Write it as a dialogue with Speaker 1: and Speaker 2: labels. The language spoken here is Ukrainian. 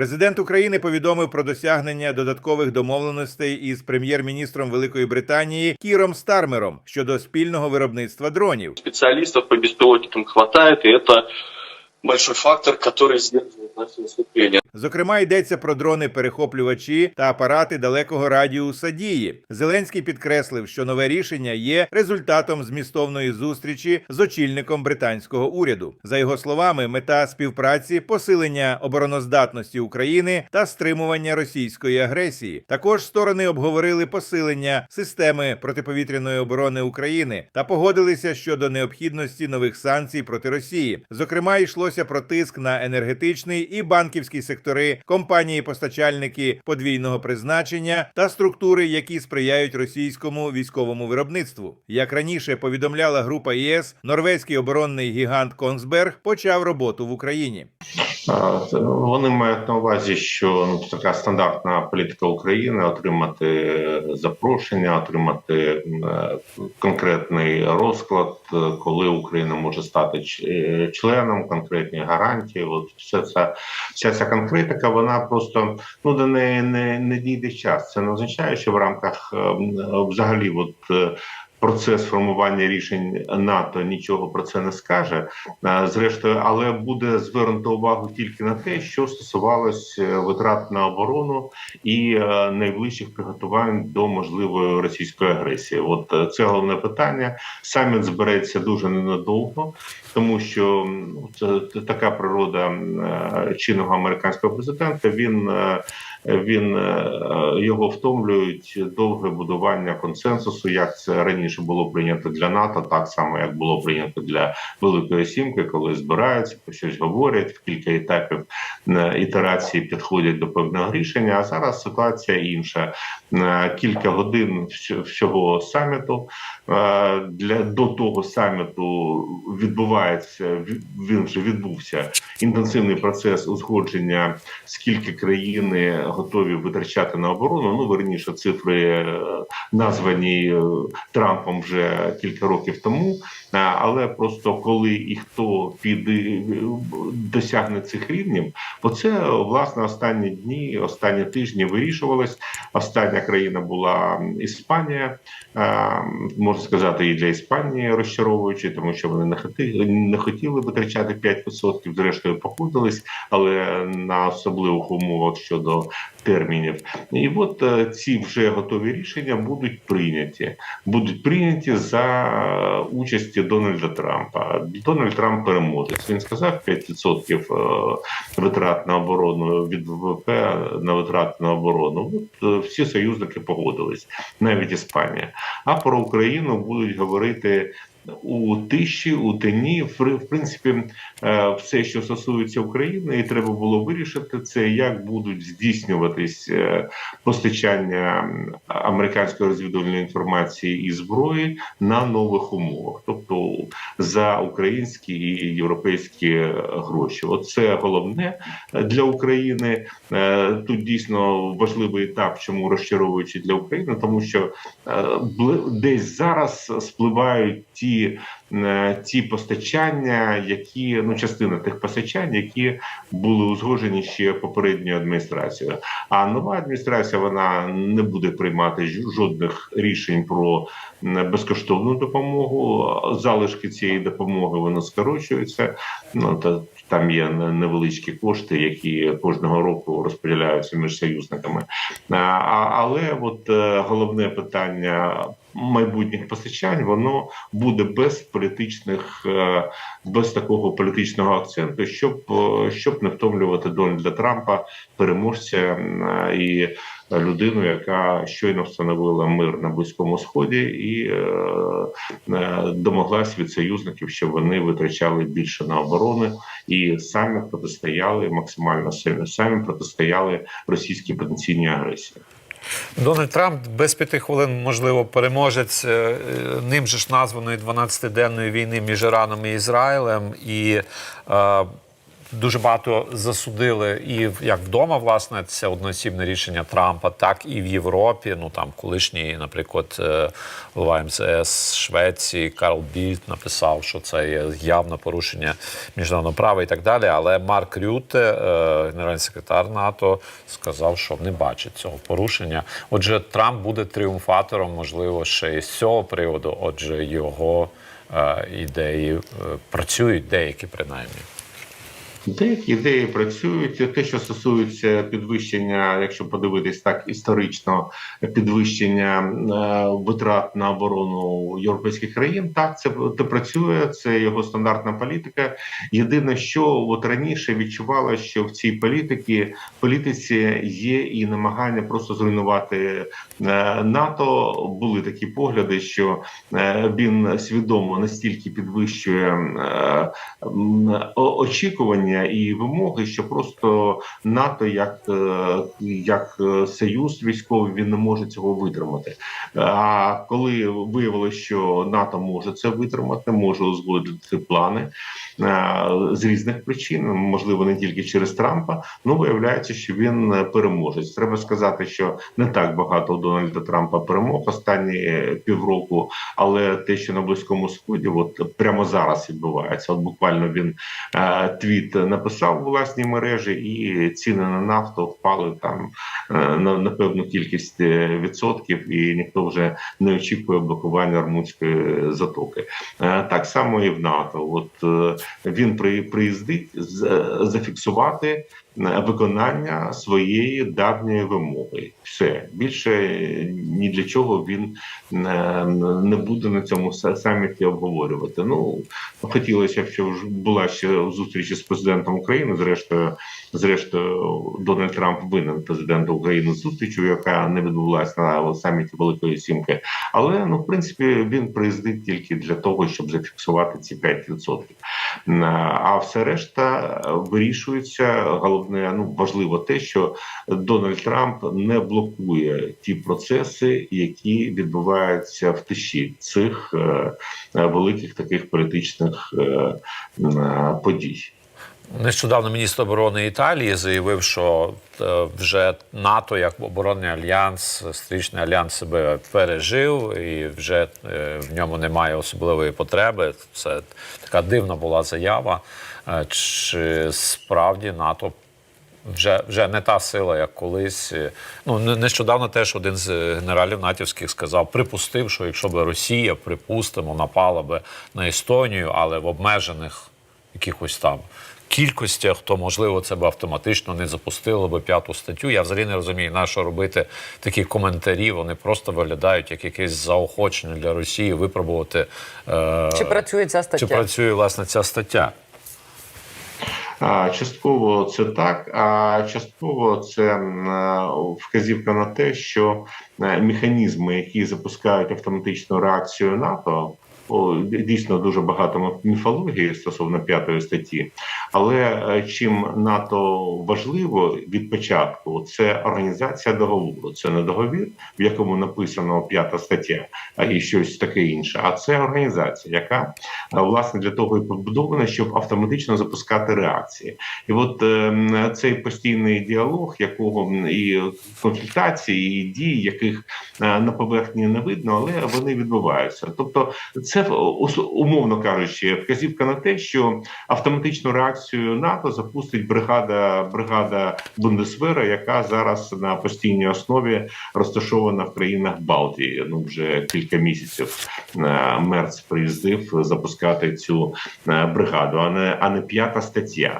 Speaker 1: Президент України повідомив про досягнення додаткових домовленостей із прем'єр-міністром Великої Британії Кіром Стармером щодо спільного виробництва дронів.
Speaker 2: Спеціалістів по безпілотникам вистачає, і це большой фактор, который сдерживает наше наступление.
Speaker 1: Зокрема, йдеться про дрони-перехоплювачі та апарати далекого радіуса дії. Зеленський підкреслив, що нове рішення є результатом змістовної зустрічі з очільником британського уряду. За його словами, мета співпраці посилення обороноздатності України та стримування російської агресії. Також сторони обговорили посилення системи протиповітряної оборони України та погодилися щодо необхідності нових санкцій проти Росії. Зокрема, йшлося про тиск на енергетичний і банківський сектори, компанії-постачальники подвійного призначення та структури, які сприяють російському військовому виробництву. Як раніше повідомляла група ЄС, норвезький оборонний гігант Консберг почав роботу в Україні.
Speaker 3: Вони мають на увазі, що ну така стандартна політика України отримати е, запрошення, отримати е, конкретний розклад, е, коли Україна може стати е, членом, конкретні гарантії. От все це вся ця конкретика, вона просто ну до неї не, не дійде час. Це не означає, що в рамках е, взагалі, от. Процес формування рішень НАТО нічого про це не скаже. Е, Зрештою, але буде звернуто увагу тільки на те, що стосувалось е, витрат на оборону і е, найближчих приготувань до можливої російської агресії. От це головне питання. Саміт збереться дуже ненадовго, тому що це, така природа чинного американського президента. Він він е, його втомлюють довге будування консенсусу, як це раніше було прийнято для НАТО, так само як було прийнято для Великої Сімки, коли збираються, про щось говорять в кілька етапів е, ітерації підходять до певного рішення. А зараз ситуація інша. Е, Кілька годин всього саміту е, для до того саміту відбувається. ві- Він вже відбувся інтенсивний процес узгодження, скільки країни готові витрачати на оборону. Ну верніше цифри е, названі е, Трампом вже кілька років тому. Але просто коли і хто піде досягне цих рівнів, оце власне останні дні, останні тижні вирішувалось. Остання країна була Іспанія, можна сказати, і для Іспанії розчаровуючи, тому що вони не хотіли, не хотіли витрачати 5%, зрештою погодились, але на особливих умовах щодо термінів. І от е, ці вже готові рішення будуть прийняті. Будуть прийняті за участі Дональда Трампа. Дональд Трамп переможець. Він сказав 5% е, витрат на оборону від ВВП на витрати на оборону. От е, всі союзники погодились, навіть Іспанія. А про Україну будуть говорити. У тиші, у тені, в принципі, е, все, що стосується України, і треба було вирішити це, як будуть здійснюватись е, постачання американської розвідувальної інформації і зброї на нових умовах, тобто за українські і європейські гроші. Оце головне е, для України. Тут дійсно важливий етап, чому розчаровуючи для України, тому що десь зараз спливають ті, е, ті постачання, які ну частина тих постачань, які були узгоджені ще попередньою адміністрацією. А нова адміністрація вона не буде приймати жодних рішень про безкоштовну допомогу. Залишки цієї допомоги вони скорочуються. Ну та там є невеличкі кошти, які кожного року розподіляються між союзниками. А, а- але от е, головне питання майбутніх постачань воно буде без політичних, е, без такого політичного акценту, щоб, е, щоб не втомлювати Дональда Трампа, переможця е, і людину, яка щойно встановила мир на близькому сході і домоглась від союзників, щоб вони витрачали більше на оборони і самі протистояли максимально сильно, самі протистояли російській потенційній агресії.
Speaker 4: Дональд Трамп без п'яти хвилин, можливо, переможець е, е, ним же ж названої 12-денної війни між Іраном і Ізраїлем. І е, дуже багато засудили і як вдома, власне, це одноосібне рішення Трампа, так і в Європі. Ну там колишній, наприклад, е, голова МЗС Швеції Карл Більд написав, що це є явне порушення міжнародного права і так далі. Але Марк Рюте, е, генеральний секретар НАТО, сказав, що не бачить цього порушення. Отже, Трамп буде тріумфатором, можливо, ще і з цього приводу. Отже, його е, ідеї е, працюють, деякі принаймні.
Speaker 3: Деякі ідеї працюють. Те, що стосується підвищення, якщо подивитись так історично, підвищення е, витрат на оборону європейських країн, так це, це працює, це його стандартна політика. Єдине, що от раніше відчувала, що в цій політиці політиці є і намагання просто зруйнувати е, НАТО. Були такі погляди, що е, він свідомо настільки підвищує е, м, о- очікування і вимоги, що просто НАТО, як, е, як е, союз військовий, він не може цього витримати. А коли виявилося, що НАТО може це витримати, може узгодити плани е, з різних причин, можливо, не тільки через Трампа. Ну виявляється, що він е, переможець. Треба сказати, що не так багато Дональда Трампа перемог останні півроку, але те, що на близькому сході, от прямо зараз відбувається. От буквально він твіт написав власні мережі, і ціни на нафту впали там е, на, на певну кількість е, відсотків, і ніхто вже не очікує блокування армунської затоки. Е, так само і в НАТО. От він при, приїздить зафіксувати виконання своєї давньої вимоги. Все більше ні для чого він не, буде на цьому саміті обговорювати. Ну хотілося б, щоб була ще зустріч з президентом України. Зрештою, зрештою, Дональд Трамп винен президенту України з зустрічю, яка не відбулася на саміті Великої Сімки. Але ну, в принципі, він приїздить тільки для того, щоб зафіксувати ці 5%. А все решта вирішується. Головне, ну важливо те, що Дональд Трамп не блокує ті процеси, які відбуваються в тиші цих е, великих таких політичних е, е, подій.
Speaker 4: Нещодавно міністр оборони Італії заявив, що е, вже НАТО як оборонний альянс, стрічний альянс себе пережив, і вже е, в ньому немає особливої потреби. Це така дивна була заява. Чи справді НАТО вже, вже не та сила, як колись. Ну не- нещодавно теж один з е, генералів натівських сказав, припустив, що якщо б Росія, припустимо, напала би на Естонію, але в обмежених якихось там кількостях, то можливо це б автоматично не запустило би п'яту статтю. Я взагалі не розумію, на що робити такі коментарі. Вони просто виглядають як якесь заохочення для Росії випробувати е,
Speaker 5: Чи працює ця стаття?
Speaker 4: чи працює власне ця стаття.
Speaker 3: Частково це так, а частково це е, вказівка на те, що е, механізми, які запускають автоматичну реакцію НАТО. Дійсно дуже багато міфології стосовно п'ятої статті, але е, чим НАТО важливо від початку, це організація договору. Це не договір, в якому написано п'ята стаття, а і щось таке інше. А це організація, яка е, власне для того і побудована, щоб автоматично запускати реакції. І от е, цей постійний діалог, якого і консультації, і дії, яких на поверхні не видно, але вони відбуваються. Тобто, це ус- умовно кажучи, вказівка на те, що автоматичну реакцію НАТО запустить бригада бригада Бундесвера, яка зараз на постійній основі розташована в країнах Балтії. Ну вже кілька місяців е, Мерц приїздив запускати цю е, бригаду, а не а не п'ята стаття.